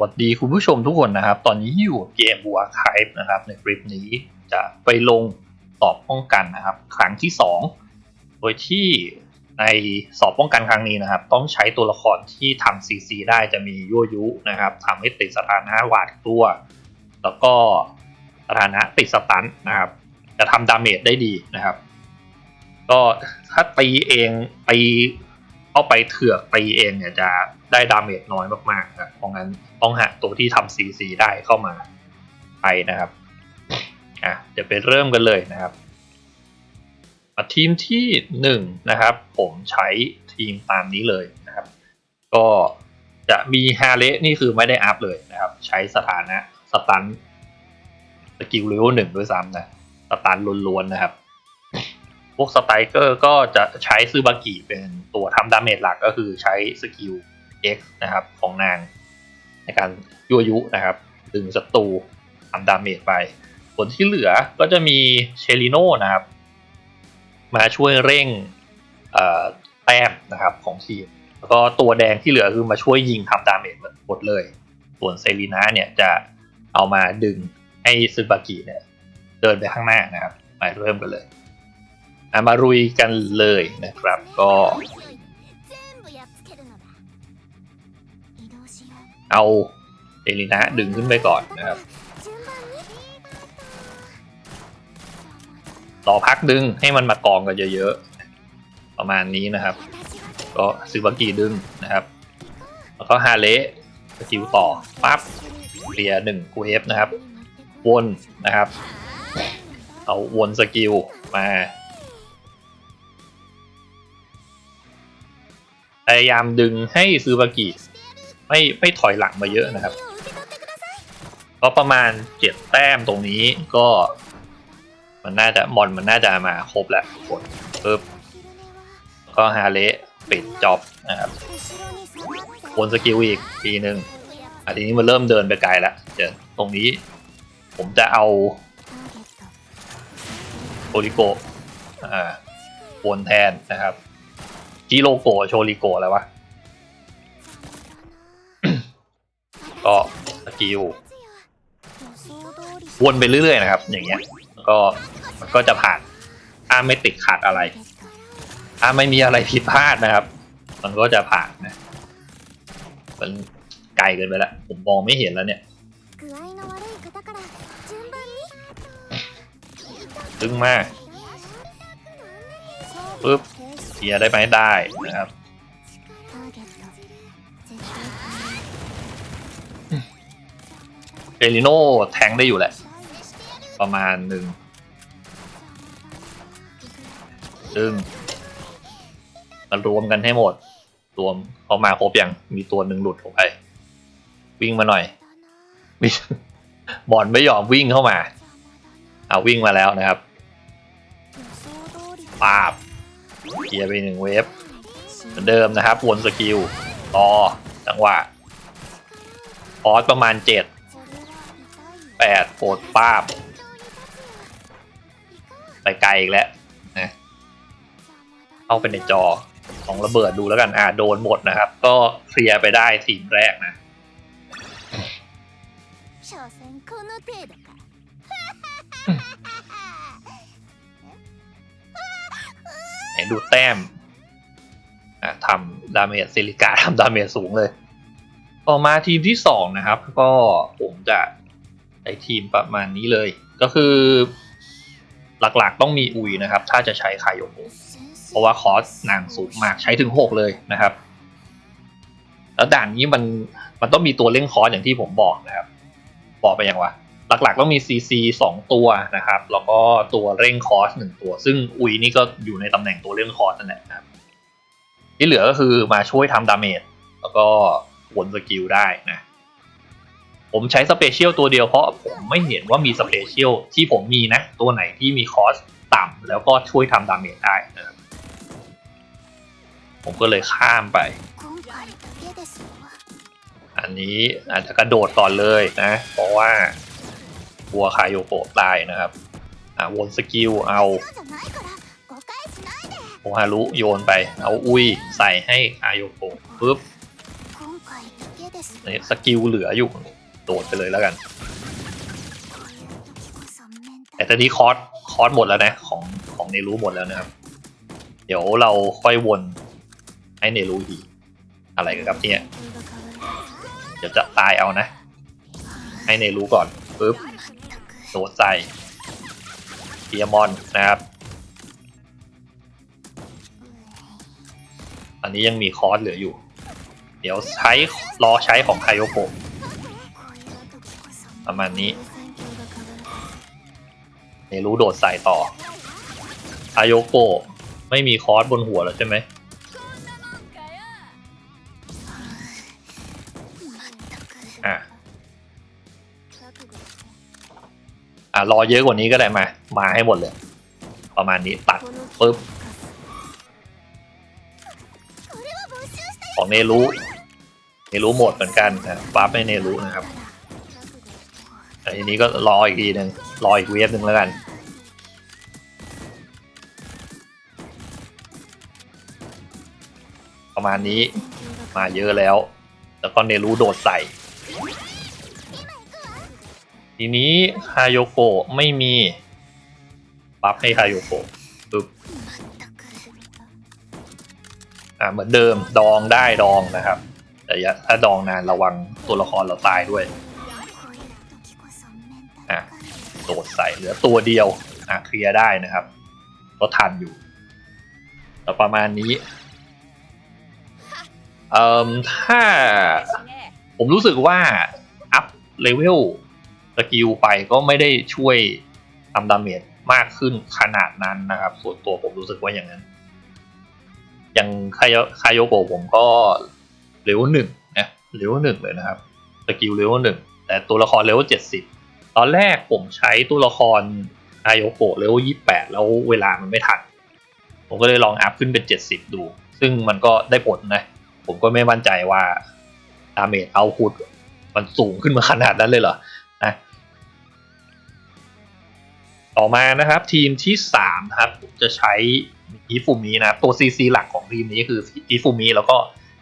วัสดีคุณผู้ชมทุกคนนะครับ ตอนนี้อยู่เกมบัวคายนะครับ ในคลิปนี้จะไปลงสอบป้องกันนะครับ ครั้งที่ 2 โดยที่ในสอบป้องกันครั้งนี้นะครับ ต้องใช้ตัวละครที่ทำซีซีได้จะมียั่วยุนะครับทำให้ติดสถานะหวาดกลัว แล้วก็สถานะติดสตันนะครับ จะทำดาเมจได้ดีนะครับ ก็ถ้าตีเองตีเข้าไปเถือกตีเองเนี่ยจะ ได้ดาเมจน้อยมากๆนะเพราะงั้นต้องหาตัวที่ทำซีซีได้เข้ามาไปนะครับอะเดี๋ยวไปเริ่มกันเลยนะครับทีมที่หนึ่งนะครับ ผมใช้ทีมตามนี้เลยนะครับ ก็จะมีฮาเลนี่คือไม่ได้อัพเลยนะครับ ใช้สถานะสตันสกิลเลเวลหนึ่งด้วยซ้ำนะสตันล้วนๆนะครับ พวกสไตรเกอร์ก็จะใช้ซูบากิเป็นตัวทำดาเมจหลักก็คือใช้สกิล X นะครับของนางในการยั่วยุนะครับดึงศัตรูทำดาเมจไป ผลที่เหลือก็จะมีเชลิโนนะครับ มาช่วยเร่งแต้มนะครับของทีม แล้วก็ตัวแดงที่เหลือคือมาช่วยยิงทำดาเมจหมดเลย ส่วนเซรีนาเนี่ยจะเอามาดึงให้ซึบากิเนี่ยเดินไปข้างหน้านะครับมาเริ่มกันเลยมารุยกันเลยนะครับ ก็ เอาเซรีนาดึงขึ้นไปก่อนนะครับรอพักดึงให้มันมากองกันเยอะๆ ประมาณนี้นะครับ ก็ซึบากิดึงนะครับ แล้วก็ฮาเละสกิลต่อปั๊บเคลียร์หนึ่งเวฟนะครับ วนนะครับ เอาวนสกิลมาพยายามดึงให้ซูบากิ ไม่ไม่ถอยหลังมาเยอะนะครับ ก็ประมาณเจ็ดแต้มตรงนี้ก็ มันน่าจะมอนมันน่าจะมาครบแล้วกดปึ๊บก็ฮาเละปิดจ็อบนะครับวนสกิลอีกทีหนึ่งอันนี้มันเริ่มเดินไปไกลแล้วเดี๋ยวตรงนี้ผมจะเอาโชริโกะอ่าวนแทนนะครับจิโรโกะโชริโกะอะไรวะ ก็สกิลวนไปเรื่อยๆนะครับ อย่างเงี้ยก็มันก็จะผ่านถ้าไม่ติดขัดอะไร ถ้าไม่มีอะไรผิดพลาดนะครับ มันก็จะผ่านนะมันไกลเกินไปแล้วผมมองไม่เห็นแล้วเนี่ยตึงมากปึ๊บเคลียได้ไหมได้นะครับ เปริโนแทงได้อยู่แหละ ประมาณหนึ่งซึ่งมันรวมกันให้หมด รวมเขามาครบยังมีตัวหนึ่งหลุดออกไป วิ่งมาหน่อยวิ่งบอลไม่ยอมวิ่งเข้ามาเอาวิ่งมาแล้วนะครับปาบเคลียร์ไปหนึ่งเวฟเหมือนเดิมนะครับวนสกิลต่อจังหวะพอสประมาณเจ็ด แปดโปดป้าบ ไปไกลอีกแล้วนะเข้าไปในจอของระเบิดดูแล้วกันอ่าโดนหมดนะครับ ก็เคลียร์ไปได้ทีมแรกนะไหนดูแต้มอะทำดาเมจซิลิกาทำดาเมจสูงเลย ต่อมาทีมที่สองนะครับ ก็ผมจะ ใช้ทีมประมาณนี้เลย ก็คือ หลักๆต้องมีอุยนะครับ ถ้าจะใช้คายโยโกเพราะว่าคอสนางสูงมากใช้ถึงหกเลยนะครับ แล้วด่านนี้มันมันต้องมีตัวเล่นคอสอย่างที่ผมบอกนะครับ บอกไปยังวะหลักๆต้องมี CC สองตัวนะครับ แล้วก็ตัวเร่งคอสหนึ่งตัว ซึ่งอุยนี่ก็อยู่ในตำแหน่งตัวเร่งคอสนั่นแหละนะครับที่เหลือก็คือมาช่วยทำดาเมจแล้วก็วนสกิลได้นะ ผมใช้สเปเชียลตัวเดียวเพราะผมไม่เห็นว่ามีสเปเชียลที่ผมมีนะ ตัวไหนที่มีคอสต่ำแล้วก็ช่วยทำดาเมจได้นะครับผมก็เลยข้ามไป อันนี้อาจจะกระโดดก่อนเลยนะ เพราะว่าบัวคายโยโกะได้นะครับ อ่าวนสกิลเอาโอฮารุโยนไป เอาอุยใส่ให้คายโยโกะปุ๊บนี่สกิลเหลืออยู่ โดดไปเลยแล้วกัน แต่ตอนนี้คอร์สคอร์สหมดแล้วนะ ของของเนรู้หมดแล้วนะครับ เดี๋ยวเราค่อยวนให้เนรู้อีก อะไรกันครับเนี่ยเดี๋ยวจะตายเอานะ ให้เนรู้ก่อนปึ๊บโดดใส่เทียมอนนะครับ อันนี้ยังมีคอร์สเหลืออยู่ เดี๋ยวใช้รอใช้ของไคโยโกะ ประมาณนี้เนรู้โดดใส่ต่อไคโยโกะไม่มีคอร์สบนหัวแล้วใช่ไหมอะอะรอเยอะกว่านี้ก็ได้มา มาให้หมดเลย ประมาณนี้ตัดปึ๊บของเนรู้เนรู้หมดเหมือนกันนะบัฟให้เนรู้นะครับ แต่ทีนี้ก็รออีกทีหนึ่งรออีกเวฟหนึ่งแล้วกัน ประมาณนี้มาเยอะแล้ว แล้วก็เนรู้โดดใส่ ทีนี้ฮาโยโกะไม่มีบัฟให้ฮาโยโกะปึ๊บอ่าเหมือนเดิมดองได้ดองนะครับ แต่ถ้าดองนานระวังตัวละครเราตายด้วย โดดใส่เหลือตัวเดียวอะเคลียร์ได้นะครับ ก็ทันอยู่แต่ประมาณนี้เอ่อถ้าผมรู้สึกว่าอัพเลเวลสกิลไปก็ไม่ได้ช่วยทำดาเมจมากขึ้นขนาดนั้นนะครับ ส่วนตัวผมรู้สึกว่าอย่างนั้น อย่างคายคายโยโกผมก็เลเวลหนึ่งนะเลเวลหนึ่งเลยนะครับสกิลเลเวลหนึ่งแต่ตัวละครเลเวลเจ็ดสิบ ตอนแรกผมใช้ตัวละครคายโยโกะเลเวลยี่แปดแล้วเวลามันไม่ทัน ผมก็เลยลองอัพขึ้นเป็นเจ็ดสิบดู ซึ่งมันก็ได้ผลนะ ผมก็ไม่มั่นใจว่าดาเมจเอาพุตมันสูงขึ้นมาขนาดนั้นเลยเหรอนะต่อมานะครับทีมที่สามนะครับผมจะใช้อิฟูมินะครับตัวซีซีหลักของทีมนี้คืออิฟูมิแล้วก็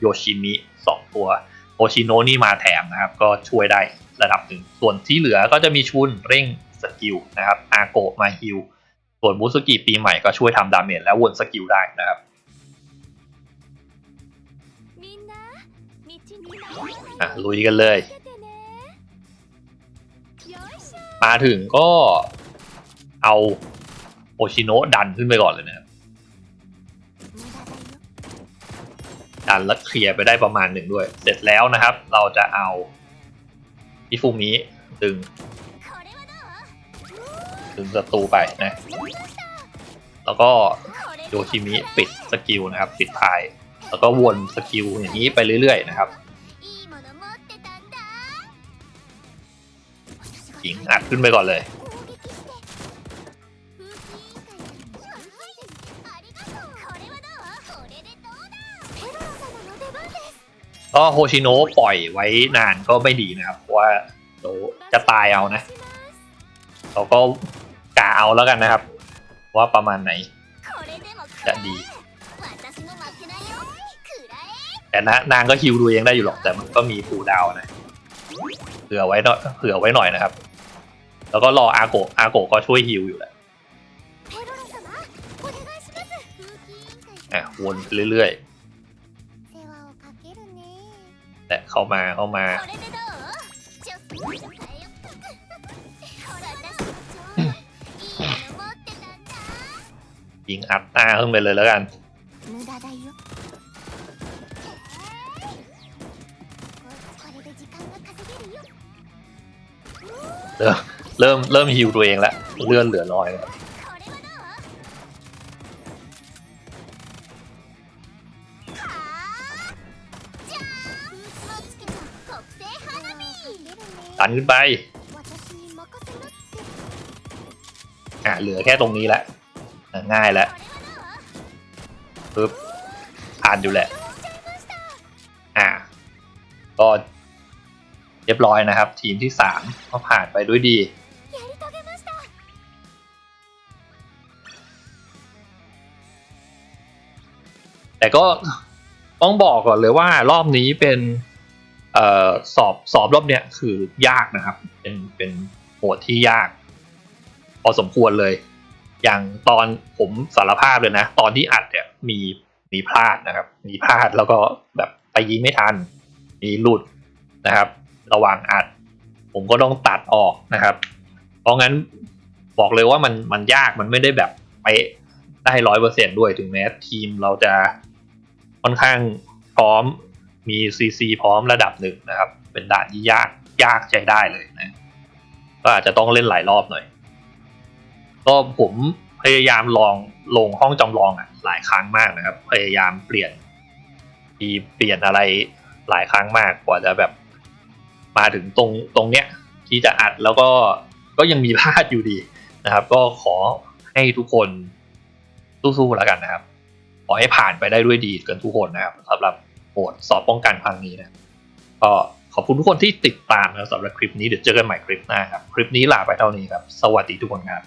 โยชิมิสองตัวโอชิโนนี่มาแถมนะครับ ก็ช่วยได้ ระดับหนึ่ง ส่วนที่เหลือก็จะมีชุนเร่งสกิลนะครับอาโกะมาฮิลส่วนมุสกิปีใหม่ก็ช่วยทำดาเมจและวนสกิลได้นะครับอะลุยกันเลย มาถึงก็เอาโอชิโนะดันขึ้นไปก่อนเลยนะครับ ดันแล้วเคลียร์ไปได้ประมาณหนึ่งด้วย เสร็จแล้วนะครับ เราจะเอา อิฟูมิดึง ดึงศัตรูไปนะ แล้วก็โยชิมิปิดสกิลนะครับ ปิดท้าย แล้วก็วนสกิลอย่างนี้ไปเรื่อยๆนะครับหญิงอัดขึ้นไปก่อนเลย ก็โฮชิโนะปล่อยไว้นานก็ไม่ดีนะครับ เพราะว่าเดี๋ยวจะตายเอานะ เราก็กาเอาแล้วกันนะครับ ว่าประมาณไหน จะดี แต่นะนางก็ฮิวดูเองได้อยู่หรอกแต่มันก็มีฟูดาวนะเผื่อไว้เผื่อไว้หน่อยนะครับ แล้วก็รออาโกอาโกก็ช่วยฮิวอยู่แหละอะวนเรื่อยๆ แต่เข้ามาเข้ามา ยิงอัดหน้าขึ้นไปเลยแล้วกันเริ่มเริ่มเริ่มฮิวตัวเองแล้วเลื่อนเหลือน้อยแล้ว ดันขึ้นไป อะเหลือแค่ตรงนี้แล้วอะง่ายแล้วปึ๊บผ่านอยู่แหละ อะก็เรียบร้อยนะครับ ทีมที่สามก็ผ่านไปด้วยดีแต่ก็ต้องบอกก่อนเลยว่ารอบนี้เป็น เอ่อสอบสอบรอบเนี้ยคือยากนะครับ เป็นเป็นโหมดที่ยากพอสมควรเลย อย่างตอนผมสารภาพเลยนะ ตอนที่อัดเนี่ยมีมีพลาดนะครับ มีพลาดแล้วก็แบบไปยิงไม่ทัน มีหลุดนะครับ ระหว่างอัด ผมก็ต้องตัดออกนะครับ เพราะงั้นบอกเลยว่ามันมันยากมันไม่ได้แบบไปได้ร้อยเปอร์เซ็นด้วยถึงแม้ทีมเราจะค่อนข้างพร้อม มีซีซีพร้อมระดับหนึ่งนะครับ เป็นด่านที่ยากยากใช้ได้เลยนะก็อาจจะต้องเล่นหลายรอบหน่อย ก็ผมพยายามลองลงห้องจำลองอะหลายครั้งมากนะครับ พยายามเปลี่ยนทีเปลี่ยนอะไรหลายครั้งมากกว่าจะแบบ มาถึงตรงตรงเนี้ยที่จะอัดแล้วก็ก็ยังมีพลาดอยู่ดีนะครับ ก็ขอให้ทุกคนสู้ๆแล้วกันนะครับ ขอให้ผ่านไปได้ด้วยดีกันทุกคนนะครับสำหรับ ดสอบป้องกันครั้งนี้นะก็ขอบคุณทุกคนที่ติดตามนะสำหรับคลิปนี้เดี๋ยวเจอกันใหม่คลิปหน้าครับ คลิปนี้ลาไปเท่านี้ครับ สวัสดีทุกคนครับ